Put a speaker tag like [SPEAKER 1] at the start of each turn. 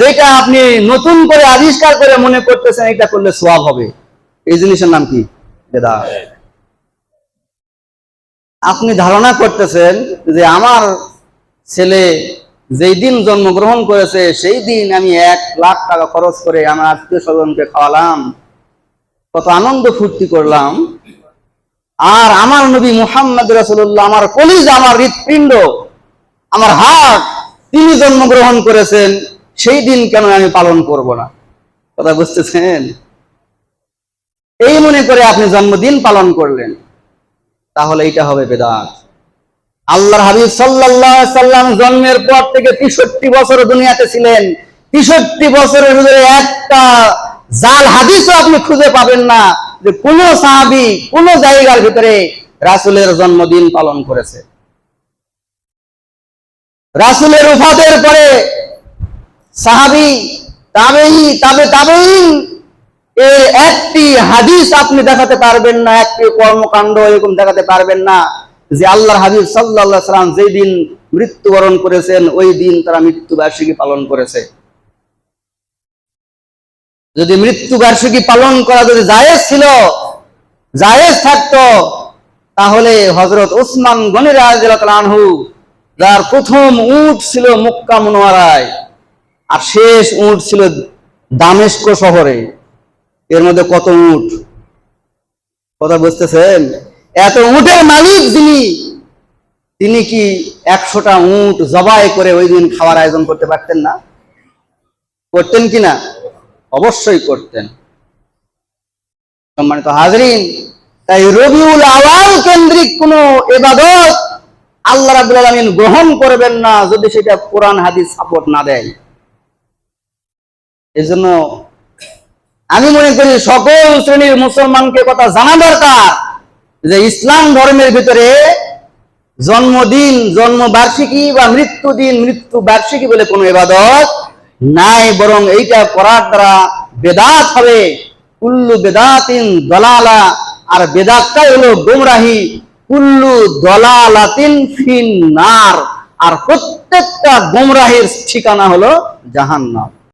[SPEAKER 1] যেটা আপনি নতুন করে আবিষ্কার করে মনে করতেছেন, এটা করলে সোয়াব হবে। এই জিনিসের নাম কি? বেদাত। আপনি ধারণা করতেছেন যে আমার ছেলে যেই দিন জন্মগ্রহণ করেছে, সেই দিন আমি এক লাখ টাকা খরচ করে আমার আত্মীয় স্বজনকে খাওয়ালাম, কত আনন্দ ফুর্তি করলাম, আর আমার নবী মুহাম্মদ রাসূলুল্লাহ আমার কলিজ, আমার হৃৎপিণ্ড, আমার হাত তিনি জন্মগ্রহণ করেছেন সেই দিন কেন আমি পালন করব না? কথা বুঝতেছেন? এই মনে করে আপনি জন্মদিন পালন করলেন, তাহলে এটা হবে বেদাত। আল্লাহর হাবিব আলাইহি সাল্লাম জন্মের পর থেকে 63 বছর দুনিয়াতে ছিলেন। 63 বছরের ভিতরে একটা জাল হাদিসও আপনি খুঁজে পাবেন না যে কোন সাহাবী কোন জায়গার ভিতরে রাসূলের জন্মদিন পালন করেছে। রাসূলের উফাতের পরে সাহাবী তাবেই তাবে তাবেইন এর একটি হাদিস আপনি দেখাতে পারবেন না, একটি কর্মকাণ্ড এরকম দেখাতে পারবেন না, যে আল্লাহর হাবিব আলাইহি সাল্লাম যেই দিন মৃত্যুবরণ করেছেন, ওই দিন তারা মৃত্যু বার্ষিকী পালন করেছে। যদি মৃত্যু বার্ষিকী পালন করা যদি জায়েজ ছিল, জায়েজ থাকতো, তাহলে হযরত ওসমান গনি রাদিয়াল্লাহু আনহু, যার প্রথম উট ছিল মক্কা মনোয়ারায় আর শেষ উট ছিল দামেস্ক শহরে। এর মধ্যে কত উট? কথা বুঝতেছেন? এত উটের মালিক যিনি, তিনি কি একশোটা উট জবাই করে ওই দিন খাওয়ার আয়োজন করতে পারতেন না? করতেন কি না? অবশ্যই করতেন। সম্মানিত হাজরিন, তাই রবিউল আওয়াল কেন্দ্রিক কোন এবাদত আল্লাহ রাবুল আলমিন গ্রহণ করবেন না যদি সেটা কোরআন, হাদিস সাপোর্ট না দেয়। এই জন্য আমি মনে করি সকল শ্রেণির মুসলমানকে কথা জানা দরকার যে ইসলাম ধর্মের ভিতরে জন্মদিন, জন্মবার্ষিকী বা মৃত্যু দিন মৃত্যু বার্ষিকী বলে কোনো এবাদত নাই, বরং এইটা করার দ্বারা বেদাত হবে। কুল্লু বেদাতিন দলালা, আর বেদাতটাই হলো গোমরাহি। কুল্লু দলালাতিন ফিন নার। আর প্রত্যেকটা গোমরাহির ঠিকানা হলো জাহান্নাম।